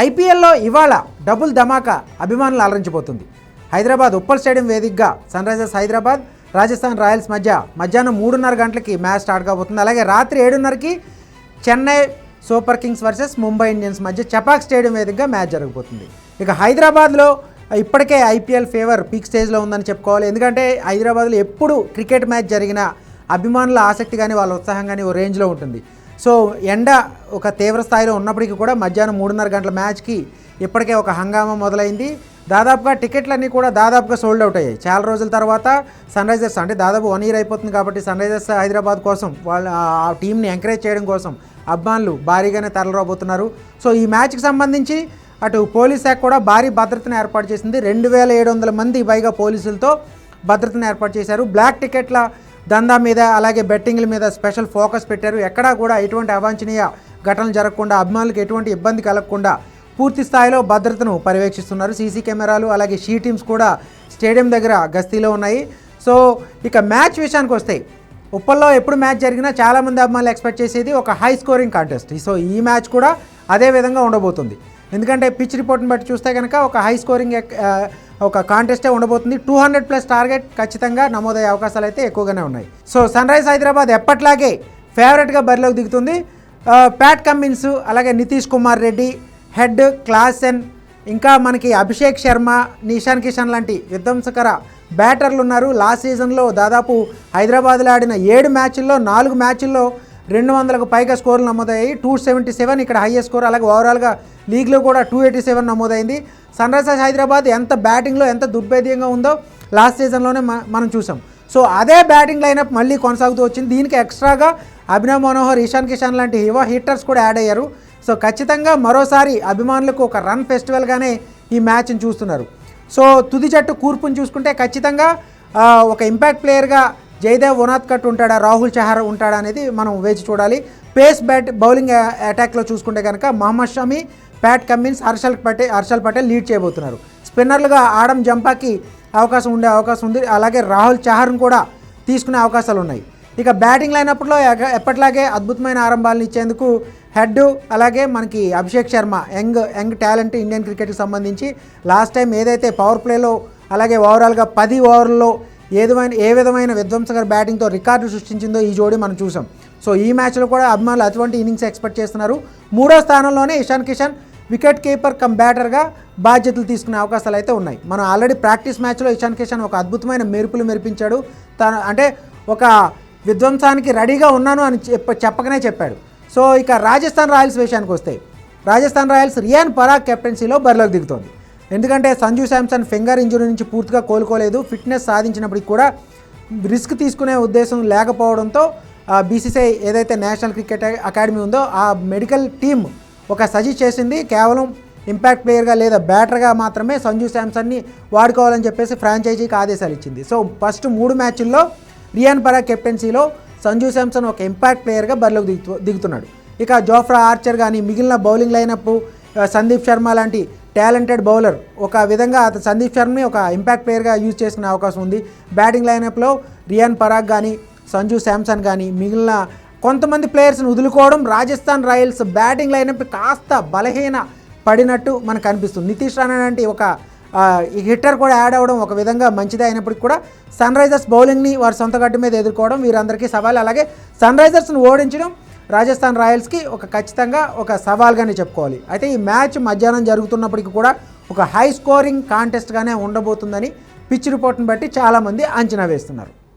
ఐపీఎల్లో ఇవాళ డబుల్ ధమాకా అభిమానులు అలరించిపోతుంది. హైదరాబాద్ ఉప్పల్ స్టేడియం వేదికగా sun Risers Hyderabad Rajasthan Royals మధ్య మధ్యాహ్నం మూడున్నర గంటలకి మ్యాచ్ స్టార్ట్ కాబోతుంది. అలాగే రాత్రి ఏడున్నరకి Chennai super kings versus Mumbai Indians మధ్య చపాక్ స్టేడియం వేదికగా మ్యాచ్ జరగబోతుంది. ఇక హైదరాబాద్లో ఇప్పటికే ఐపీఎల్ ఫేవర్ పీక్ స్టేజ్లో ఉందని చెప్పుకోవాలి. ఎందుకంటే హైదరాబాద్లో ఎప్పుడు క్రికెట్ మ్యాచ్ జరిగినా అభిమానుల ఆసక్తి కానీ వాళ్ళ ఉత్సాహం కానీ ఓ రేంజ్లో ఉంటుంది. సో ఎండ ఒక తీవ్ర స్థాయిలో ఉన్నప్పటికీ కూడా మధ్యాహ్నం మూడున్నర గంటల మ్యాచ్కి ఇప్పటికే ఒక హంగామా మొదలైంది. దాదాపుగా టికెట్లన్నీ కూడా దాదాపుగా సోల్డ్ అవుట్ అయ్యాయి. చాలా రోజుల తర్వాత సన్ రైజర్స్ అంటే దాదాపు వన్ ఇయర్ అయిపోతుంది కాబట్టి సన్ రైజర్స్ హైదరాబాద్ కోసం వాళ్ళ ఆ టీంని ఎంకరేజ్ చేయడం కోసం అభిమానులు భారీగానే తరలిరాబోతున్నారు. సో ఈ మ్యాచ్కి సంబంధించి అటు పోలీస్ శాఖ కూడా భారీ భద్రతను ఏర్పాటు చేసింది. రెండు వేల ఏడు వందల మంది పైగా పోలీసులతో భద్రతను ఏర్పాటు చేశారు. బ్లాక్ టికెట్ల దందా మీద అలాగే బెట్టింగ్ల మీద స్పెషల్ ఫోకస్ పెట్టారు. ఎక్కడా కూడా ఎటువంటి అవాంఛనీయ ఘటనలు జరగకుండా అభిమానులకు ఎటువంటి ఇబ్బంది కలగకుండా పూర్తి స్థాయిలో భద్రతను పర్యవేక్షిస్తున్నారు. సీసీ కెమెరాలు అలాగే షీ టీమ్స్ కూడా స్టేడియం దగ్గర గస్తీలో ఉన్నాయి. సో ఇక మ్యాచ్ విషయానికి వస్తే ఉప్పల్లో ఎప్పుడు మ్యాచ్ జరిగినా చాలామంది అభిమానులు ఎక్స్పెక్ట్ చేసేది ఒక హై స్కోరింగ్ కాంటెస్ట్. సో ఈ మ్యాచ్ కూడా అదే విధంగా ఉండబోతుంది. ఎందుకంటే పిచ్ రిపోర్ట్ని బట్టి చూస్తే కనుక ఒక హై స్కోరింగ్ ఒక కాంటెస్టే ఉండబోతుంది. టూ హండ్రెడ్ ప్లస్ టార్గెట్ ఖచ్చితంగా నమోదయ్యే అవకాశాలు అయితే ఎక్కువగానే ఉన్నాయి. సో సన్ రైజ్ హైదరాబాద్ ఎప్పట్లాగే ఫేవరెట్గా బరిలోకి దిగుతుంది. ప్యాట్ కమ్మిన్స్ అలాగే నితీష్ కుమార్ రెడ్డి హెడ్ క్లాసెన్ ఇంకా మనకి అభిషేక్ శర్మ నిషాన్ కిషన్ లాంటి విధ్వంసకర బ్యాటర్లు ఉన్నారు. లాస్ట్ సీజన్లో దాదాపు హైదరాబాద్లో ఆడిన ఏడు మ్యాచ్ల్లో నాలుగు మ్యాచ్ల్లో రెండు వందలకు పైగా స్కోర్లు నమోదయ్యాయి. టూ సెవెంటీ సెవెన్ ఇక్కడ హైయెస్ట్ స్కోర్ అలాగే ఓవరాల్గా లీగ్లో కూడా టూ ఎయిటీ సెవెన్ నమోదైంది. సన్ రైజర్స్ హైదరాబాద్ ఎంత బ్యాటింగ్లో ఎంత దుర్భేద్యంగా ఉందో లాస్ట్ సీజన్లోనే మనం చూసాం. సో అదే బ్యాటింగ్ లైనప్ మళ్ళీ కొనసాగుతూ వచ్చింది. దీనికి ఎక్స్ట్రాగా అభినవ్ మనోహర్ ఇషాన్ కిషాన్ లాంటి యువ హిట్టర్స్ కూడా యాడ్ అయ్యారు. సో ఖచ్చితంగా మరోసారి అభిమానులకు ఒక రన్ ఫెస్టివల్గానే ఈ మ్యాచ్ని చూస్తున్నారు. సో తుది జట్టు కూర్పును చూసుకుంటే ఖచ్చితంగా ఒక ఇంపాక్ట్ ప్లేయర్గా జయదేవ్ ఉనాత్కట్ ఉంటాడా రాహుల్ చహర్ ఉంటాడా అనేది మనం వేచి చూడాలి. పేస్ బ్యాట్ బౌలింగ్ అటాక్లో చూసుకుంటే కనుక Mohammed Shami Pat Cummins Harshal Patel Harshal Patel lead చేయబోతున్నారు. స్పిన్నర్లుగా ఆడం జంపాకి అవకాశం ఉండే అవకాశం ఉంది. అలాగే రాహుల్ చహర్ను కూడా తీసుకునే అవకాశాలు ఉన్నాయి. ఇక బ్యాటింగ్ లైనప్పులో ఎప్పట్లాగే అద్భుతమైన ఆరంభాలను ఇచ్చేందుకు హెడ్ అలాగే మనకి Abhishek Sharma young young talent Indian క్రికెట్కి సంబంధించి లాస్ట్ టైం ఏదైతే పవర్ ప్లేలో అలాగే ఓవరాల్గా పది ఓవర్లలో ఏదైనా ఏ విధమైన విధ్వంసకర బ్యాటింగ్తో రికార్డు సృష్టించిందో ఈ జోడీ మనం చూసాం. సో ఈ మ్యాచ్లో కూడా అభిమానులు అటువంటి ఇన్నింగ్స్ ఎక్స్పెక్ట్ చేస్తున్నారు. మూడో స్థానంలోనే Ishan Kishan wicket keeper cum బ్యాటర్గా బాధ్యతలు తీసుకునే అవకాశాలు అయితే ఉన్నాయి. మనం ఆల్రెడీ ప్రాక్టీస్ మ్యాచ్లో ఇషాన్ కిషన్ ఒక అద్భుతమైన మెరుపులు మెరిపించాడు. తను అంటే ఒక విధ్వంసానికి రెడీగా ఉన్నాను అని చెప్ప చెప్పకనే చెప్పాడు. సో ఇక రాజస్థాన్ రాయల్స్ విషయానికి వస్తే రాజస్థాన్ రాయల్స్ రియాన్ పరాగ్ కెప్టెన్సీలో బరిలోకి దిగుతోంది. ఎందుకంటే సంజు శాంసన్ ఫింగర్ ఇంజురీ నుంచి పూర్తిగా కోలుకోలేదు. ఫిట్నెస్ సాధించినప్పటికీ కూడా రిస్క్ తీసుకునే ఉద్దేశం లేకపోవడంతో బీసీసీఐ ఏదైతే నేషనల్ క్రికెట్ అకాడమీ ఉందో ఆ మెడికల్ టీమ్ ఒక సజెస్ట్ చేసింది. కేవలం ఇంపాక్ట్ ప్లేయర్గా లేదా బ్యాటర్గా మాత్రమే సంజు శాంసన్ని వాడుకోవాలని చెప్పేసి ఫ్రాంచైజీకి ఆదేశాలు ఇచ్చింది. సో ఫస్ట్ మూడు మ్యాచ్ల్లో రియాన్ పరా కెప్టెన్సీలో సంజు శాంసన్ ఒక ఇంపాక్ట్ ప్లేయర్గా బరిలోకి దిగుతూ దిగుతున్నాడు. ఇక జోఫ్రా ఆర్చర్ కానీ మిగిలిన బౌలింగ్ లైనప్ సందీప్ శర్మ లాంటి టాలెంటెడ్ బౌలర్. ఒక విధంగా అతను సందీప్ శర్మని ఒక ఇంపాక్ట్ ప్లేయర్గా యూజ్ చేసుకునే అవకాశం ఉంది. బ్యాటింగ్ లైనప్లో రియాన్ పరాగ్ కానీ సంజు శాంసన్ కానీ మిగిలిన కొంతమంది ప్లేయర్స్ని వదులుకోవడం రాజస్థాన్ రాయల్స్ బ్యాటింగ్ లైనప్ కాస్త బలహీన పడినట్టు మనకు అనిపిస్తుంది. నితీష్ రాణా లాంటి ఒక హిట్టర్ కూడా యాడ్ అవ్వడం ఒక విధంగా మంచిదే అయినప్పటికీ కూడా సన్ రైజర్స్ బౌలింగ్ని వారి సొంత గడ్డ మీద ఎదుర్కోవడం వీరందరికీ సవాల్. అలాగే సన్ రైజర్స్ని ఓడించడం రాజస్థాన్ రాయల్స్కి ఒక ఖచ్చితంగా ఒక సవాల్గానే చెప్పుకోవాలి. అయితే ఈ మ్యాచ్ మధ్యాహ్నం జరుగుతున్నప్పటికీ కూడా ఒక హై స్కోరింగ్ కాంటెస్ట్గానే ఉండబోతుందని పిచ్ రిపోర్ట్ని బట్టి చాలామంది అంచనా వేస్తున్నారు.